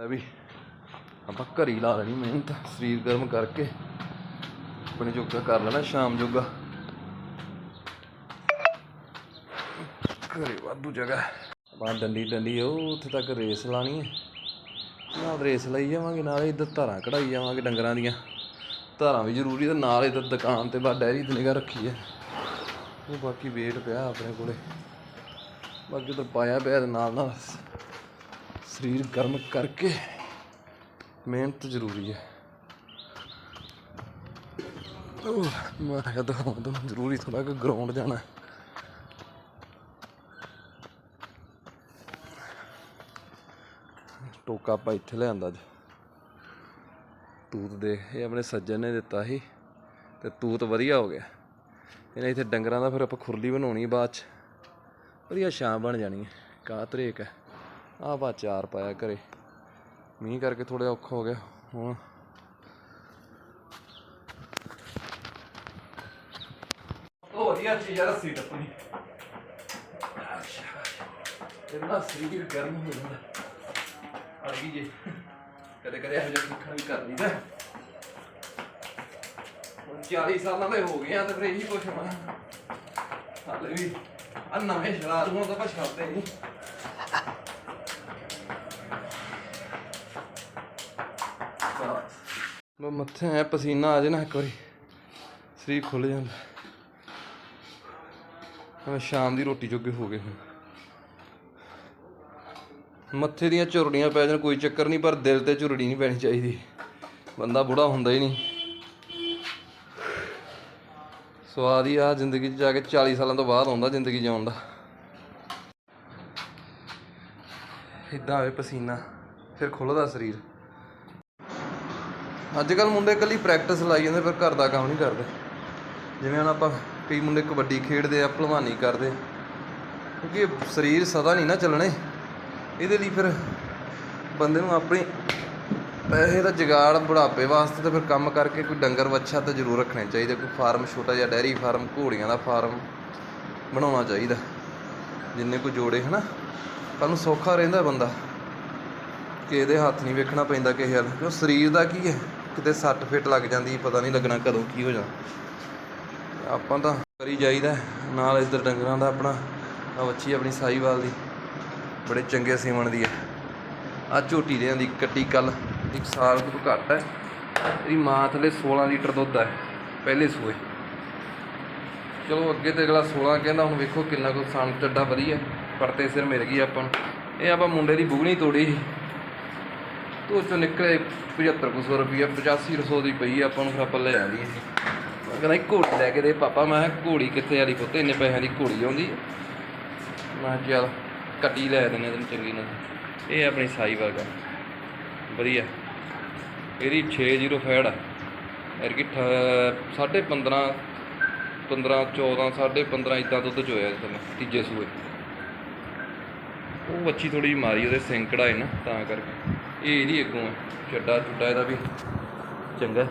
ਲੈ ਵੀ ਆਪਾਂ ਘਰੀ ਲਾ ਲੈਣੀ ਮਿਹਨਤ ਸਰੀਰ ਗਰਮ ਕਰਕੇ। ਆਪਣੇ ਜੋਗਾ ਕਰ ਲੈਣਾ, ਸ਼ਾਮ ਜੋਗਾ। ਘਰੇ ਵਾਧੂ ਜਗ੍ਹਾ। ਆਪਾਂ ਡੰਡੀ ਡੰਡੀ, ਉਹ ਉੱਥੇ ਤੱਕ ਰੇਸ ਲਾਣੀ ਹੈ। ਨਾਲ ਰੇਸ ਲਈ ਜਾਵਾਂਗੇ, ਨਾਲੇ ਇੱਧਰ ਧਾਰਾਂ ਕਢਾਈ ਜਾਵਾਂਗੇ ਡੰਗਰਾਂ ਦੀਆਂ। ਧਾਰਾਂ ਵੀ ਜ਼ਰੂਰੀ ਤੇ ਨਾਲ ਇੱਧਰ ਦੁਕਾਨ ਤੇ ਬਾ ਡੈਰੀ ਤੇ ਨਿਗਾ ਰੱਖੀ ਹੈ। ਉਹ ਬਾਕੀ ਵੇਟ ਪਿਆ ਆਪਣੇ ਕੋਲੇ। ਬਾਕੀ ਉਧਰ ਪਾਇਆ ਪਿਆ ਤੇ ਨਾਲ ਨਾਲ ਸਰੀਰ ਗਰਮ ਕਰਕੇ ਮਿਹਨਤ ਜ਼ਰੂਰੀ ਹੈ। ਉਹ ਮੈਂ ਕਿਹਾ ਦਿਖਾਵਾਂ ਤੁਹਾਨੂੰ, ਜ਼ਰੂਰੀ ਥੋੜਾ ਕਿ ਗਰਾਊਂਡ ਜਾਣਾ ਟੋਕਾ ਆਪਾਂ ਇੱਥੇ ਲਿਆਂਦਾ ਅੱਜ। ਤੂਤ ਦੇ ਇਹ ਆਪਣੇ ਸੱਜਣ ਨੇ ਦਿੱਤਾ ਸੀ, ਤੇ ਤੂਤ ਵਧੀਆ ਹੋ ਗਿਆ। ਇਹਨੇ ਇੱਥੇ ਡੰਗਰਾਂ ਦਾ ਫਿਰ ਆਪਾਂ ਖੁਰਲੀ ਬਣਾਉਣੀ ਬਾਅਦ ਚ। ਵਧੀਆ ਸ਼ਾਮ ਬਣ ਜਾਣੀ ਹੈ ਕਾ ਤਰੇਕ ਹੈ। ਆਹ ਚਾਰ ਪਾਇਆ ਘਰੇ। ਮੀਂਹ ਕਰਕੇ ਥੋੜਾ ਔਖਾ ਹੋ ਗਿਆ। ਹੁਣ ਵਧੀਆ ਚੀਜ਼ ਆ ਰੱਸੀ ਟੱਪਣੀ। ਇੰਨਾ ਸਰੀਰ ਗਰਮ ਹੋ ਜਾਂਦਾ ਆ ਗਈ ਜੀ। ਕਦੇ ਕਦੇ ਇਹੋ ਜਿਹਾ ਸਿੱਖਣ ਵੀ ਕਰ ਲਈਦਾ। ਹੁਣ 40 ਸਾਲਾਂ ਦੇ ਹੋ ਗਏ ਆ ਤੇ ਫਿਰ ਇਹੀ ਕੁਛ ਹੋਣਾ। ਹਾਲੇ ਵੀ। ਆ ਨਵੇਂ ਸ਼ਰਾਬ ਨੂੰ ਤਾਂ ਆਪਾਂ ਛੱਡਦੇ ਨਹੀਂ ਮੈਂ ਮੱਥੇ ਐ ਪਸੀਨਾ ਆ ਜੇ ਨਾ ਇੱਕ ਵਾਰੀ। ਸਰੀਰ ਖੁੱਲ ਜਾਂਦਾ। ਮੈਂ ਸ਼ਾਮ ਦੀ ਰੋਟੀ ਜੋਗੇ ਹੋ ਗਏ ਹੁਣ। ਮੱਥੇ ਦੀਆਂ ਝੁਰੜੀਆਂ ਪੈ ਜਾਣ, ਕੋਈ ਚੱਕਰ ਨਹੀਂ, ਪਰ ਦਿਲ ਤੇ ਝੁਰੜੀ ਨਹੀਂ ਪੈਣੀ ਚਾਹੀਦੀ। ਬੰਦਾ ਬੁੜਾ ਹੁੰਦਾ ਹੀ ਨਹੀਂ। ਸਵਾਦ ਹੀ ਆ ਜ਼ਿੰਦਗੀ 'ਚ ਜਾ ਕੇ 40 ਸਾਲਾਂ ਤੋਂ ਬਾਅਦ ਆਉਂਦਾ ਜ਼ਿੰਦਗੀ ਜਿਉਣ ਦਾ। ਇਦਾਂ ਆਵੇ ਪਸੀਨਾ, ਫਿਰ ਖੁੱਲਦਾ ਸਰੀਰ। ਅੱਜ ਕੱਲ ਮੁੰਡੇ ਇਕੱਲੀ ਪ੍ਰੈਕਟਿਸ ਲਾਈ ਜਾਂਦੇ ਪਰ ਘਰ ਦਾ ਕੰਮ ਨਹੀਂ ਕਰਦੇ। ਜਿਵੇਂ ਹੁਣ ਆਪਾਂ ਕਈ ਮੁੰਡੇ ਕਬੱਡੀ ਖੇਡਦੇ ਆ, ਭਲਵਾਨੀ ਕਰਦੇ। ਕਿਉਂਕਿ ਸਰੀਰ ਸਦਾ ਨਹੀਂ ਨਾ ਚੱਲਣੇ। ਇਹਦੇ ਲਈ ਫਿਰ ਬੰਦੇ ਨੂੰ ਆਪਣੀ ਪੈਸੇ ਦਾ ਜਗਾੜ ਬੁਢਾਪੇ ਵਾਸਤੇ ਤਾਂ ਫਿਰ ਕੰਮ ਕਰਕੇ ਕੋਈ ਡੰਗਰ ਵੱਛਾ ਤਾਂ ਜ਼ਰੂਰ ਰੱਖਣੇ ਚਾਹੀਦੇ। ਕੋਈ ਫਾਰਮ ਛੋਟਾ ਜਿਹਾ, ਡੈਰੀ ਫਾਰਮ, ਘੋੜੀਆਂ ਦਾ ਫਾਰਮ ਬਣਾਉਣਾ ਚਾਹੀਦਾ। ਜਿੰਨੇ ਕੋ ਜੋੜੇ, ਹਨਾ? ਕੱਲ ਨੂੰ ਸੌਖਾ ਰਹਿੰਦਾ ਬੰਦਾ। ਕਿਸੇ ਦੇ ਹੱਥ ਨਹੀਂ ਵੇਖਣਾ ਪੈਂਦਾ ਕਿਸੇ ਹੱਥ ਕਿਉਂ? ਸਰੀਰ ਦਾ ਕੀ ਹੈ? ਕਿਤੇ ਸੱਟ ਫਿੱਟ ਲੱਗ ਜਾਂਦੀ, ਪਤਾ ਨਹੀਂ ਲੱਗਣਾ ਕਦੋਂ ਕੀ ਹੋ ਜਾਣਾ ਆਪਾਂ ਤਾਂ ਕਰੀ ਜਾਈਦਾ, ਨਾਲ ਇਧਰ ਡੰਗਰਾਂ ਦਾ ਆਪਣਾ ਆ ਵੱਛੀ ਆਪਣੀ ਸਾਈਵਾਲ ਦੀ, ਬੜੇ ਚੰਗੇ ਸੀਮਣ ਦੀ ਹੈ। ਆ ਝੋਟੀ ਦੇ ਦੀ ਕੱਟੀ ਕੱਲ, ਇੱਕ ਸਾਲ ਤੋਂ ਘੱਟ ਹੈ। ਇਹਦੀ ਮਾਂ ਥਲੇ 16 ਲੀਟਰ ਦੁੱਧ ਹੈ, ਪਹਿਲੇ ਸੂਏ। ਚਲੋ ਅੱਗੇ ਤੇ ਅਗਲਾ 16 ਕਹਿੰਦਾ, ਹੁਣ ਵੇਖੋ ਕਿੰਨਾ ਕੁ ਸਣ ਚੱਡਾ ਵਧੀਆ, ਪਰਤੇ ਸਿਰ ਮਿਲ ਗਈ ਆਪਾਂ ਨੂੰ। ਇਹ ਆਪਾਂ ਮੁੰਡੇ ਦੀ ਬੁਗਣੀ ਤੋੜੀ ਸੀ ਤੋ ਚੋਂ ਨਿਕਲੇ 7500 ਰੁਪਈਆ 85 ਰਸੋ ਦੀ ਪਈ ਆਪਾਂ ਨੂੰ ਫਿਰ ਆਪਾਂ ਲੈ ਆਂਦੀ ਮੈਂ ਕਹਿੰਦਾ ਇੱਕ ਘੋੜੀ ਲੈ ਕੇ ਦੇ ਪਾਪਾ, ਮੈਂ ਕਿਹਾ, ਘੋੜੀ ਕਿੱਥੇ ਵਾਲੀ ਪੁੱਤ ਇੰਨੇ ਪੈਸਿਆਂ ਦੀ ਘੋੜੀ ਆਉਂਦੀ ਮੈਂ ਕਿਹਾ, ਚੱਲ ਕੱਟੀ ਲੈ ਦਿੰਦੇ ਤੈਨੂੰ ਚੰਗੀ ਨਾਲ। ਇਹ ਆਪਣੀ ਸਾਈ ਵਰਗਾ। ਵਧੀਆ। ਇਹਦੀ 60 ਫੈੜ ਆ। ਯਾਰ ਕਿ 15.5 15 14 15.5 ਇਦਾਂ ਦੁੱਧ ਚੋਇਆ ਹੋਇਆ ਤੀਜੇ ਸੂਏ। ਉਹ ਬੱਚੀ ਥੋੜੀ ਜਿਹੀ ਮਾਰੀ, ਉਹਦੇ ਸਿੰਘ ਕਢਾਏ ਨਾ, ਤਾਂ ਕਰਕੇ। ਇਹ ਇਹਦੀ ਅੱਗੋਂ ਹੈ ਚੱਡਾ ਚੁੱਡਾ ਇਹਦਾ ਵੀ। ਚੰਗਾ।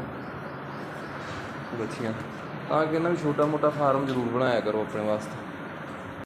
ਬੱਚੀਆਂ। ਤਾਂ ਕਿ ਇਹਨਾਂ ਵੀ ਛੋਟਾ ਮੋਟਾ ਫਾਰਮ ਜ਼ਰੂਰ ਬਣਾਇਆ ਕਰੋ ਆਪਣੇ ਵਾਸਤੇ।